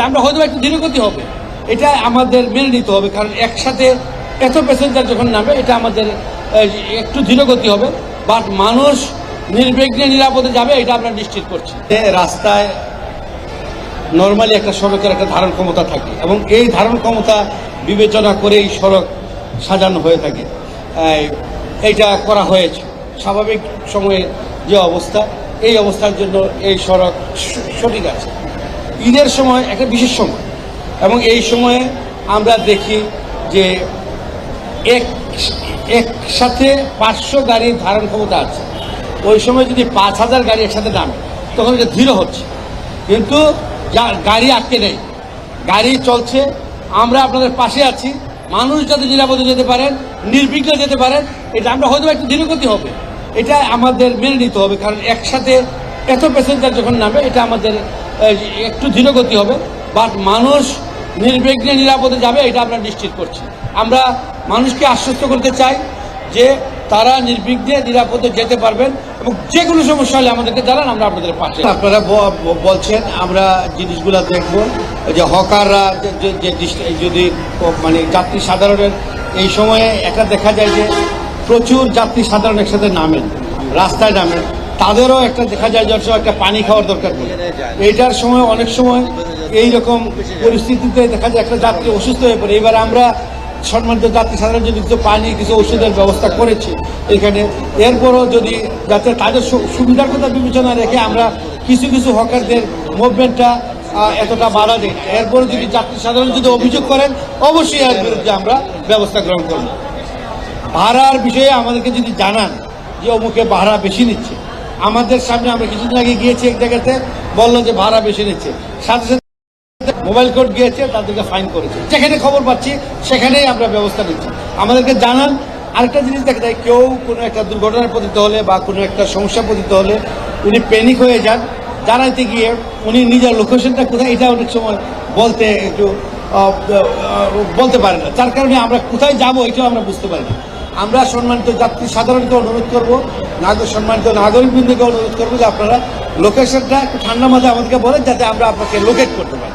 আমরা হয়তো একটু ধীরগতি হবে। এটা আমাদের মেনে নিতে হবে কারণ একসাথে এত প্যাসেঞ্জার যখন নামে এটা আমাদের একটু ধীরগতি হবে। বাট মানুষ নির্বিঘ্নে নিরাপদে যাবে এটা আমরা নিশ্চিত করছি। রাস্তায় নর্মালি একটা সড়কের একটা ধারণ ক্ষমতা থাকে এবং এই ধারণ ক্ষমতা বিবেচনা করে এই সড়ক সাজানো হয়ে থাকে। এই, এইটা করা হয়েছে। স্বাভাবিক সময়ে যে অবস্থা এই অবস্থার জন্য এই সড়ক সঠিক আছে। ঈদের সময়, একটা বিশেষ সময়। এবং এই সময়ে আমরা দেখি যে এক, একসাথে পাঁচশো গাড়ির ধারণ ক্ষমতা আছে। ওই সময় যদি পাঁচ হাজার গাড়ি একসাথে নামে, তখন এটা ধীর হচ্ছে। কিন্তু যা- গাড়ি আটকে নেই, গাড়ি চলছে, আমরা আপনাদের পাশে আছি, মানুষ যাতে নিরাপদে যেতে পারেন, নির্বিঘ্নে যেতে পারেন, এটা আমরা হয়তো একটু ধীরগতি হবে। এটা আমাদের মেনে নিতে হবে, কারণ একসাথে এত প্যাসেঞ্জার যখন নামে, এটা আমাদের একটু ধীরগতি হবে। বাট মানুষ নির্বিঘ্নে নিরাপদে যাবে, এটা আমরা নিশ্চিত করছি। আমরা মানুষকে আশ্বস্ত করতে চাই যে তারা নির্বিঘ্নে নিরাপদে যেতে পারবেন এবং যে কোনো সমস্যা হলে আমাদেরকে জানান, আমরা আপনাদের পাশে আপনারা বলছেন, আমরা জিনিসগুলো দেখব, যে হকাররা যে- যদি মানে যাত্রী সাধারণের, এই সময়ে একটা দেখা যায় যে প্রচুর যাত্রী সাধারণ একসাথে নামেন, রাস্তায় নামেন। তাদেরও একটা দেখা যায় যে একটা পানি খাওয়ার দরকার পড়ে এইটার সময় অনেক সময় এই রকম পরিস্থিতিতে দেখা যায় একটা যাত্রী অসুস্থ হয়ে পড়ে। এবার আমরা সম্মানিত যাত্রী সাধারণ জন্য কিছু পানি, কিছু ওষুধের ব্যবস্থা করেছি এখানে, এরপরও যদি যাতে তাদের সুবিধার কথা বিবেচনা রেখে আমরা কিছু কিছু হকারদের মুভমেন্টটা এতটা বাধা দিই এরপরে যদি যাত্রী সাধারণ যদি অভিযোগ করেন, অবশ্যই এর বিরুদ্ধে আমরা ব্যবস্থা গ্রহণ করব। ভাড়ার বিষয়ে আমাদেরকে যদি জানান যে অমুকে ভাড়া বেশি নিচ্ছে। আমাদের সামনে আমরা কিছুদিন আগে গিয়েছি এক জায়গাতে, বলল যে ভাড়া বেশি নিচ্ছে। সাথে সাথে মোবাইল কোড গিয়েছে, তাদেরকে ফাইন করেছে। যেখানে খবর পাচ্ছি, সেখানেই আমরা ব্যবস্থা নিচ্ছি। আমাদেরকে জানান, আরেকটা জিনিস দেখা যায় কেউ কোনো একটা দুর্ঘটনায় পতিত হলে বা কোনো একটা সমস্যা পতিত হলে উনি প্যানিক হয়ে যান। জানাইতে গিয়ে উনি নিজের লোকেশনটা কোথায়, এটা অনেক সময় বলতে একটু বলতে পারে না। যার কারণে আমরা কোথায় যাব, এটাও আমরা বুঝতে পারি না। আমরা সম্মানিত যাত্রী সাধারণকে অনুরোধ করব, নাগরিক সম্মানিত নাগরিকবৃন্দকে অনুরোধ করব যে আপনারা লোকেশনটা একটু ঠান্ডা মাথায় আমাদেরকে বলেন যাতে আমরা আপনাকে লোকেট করতে পারি।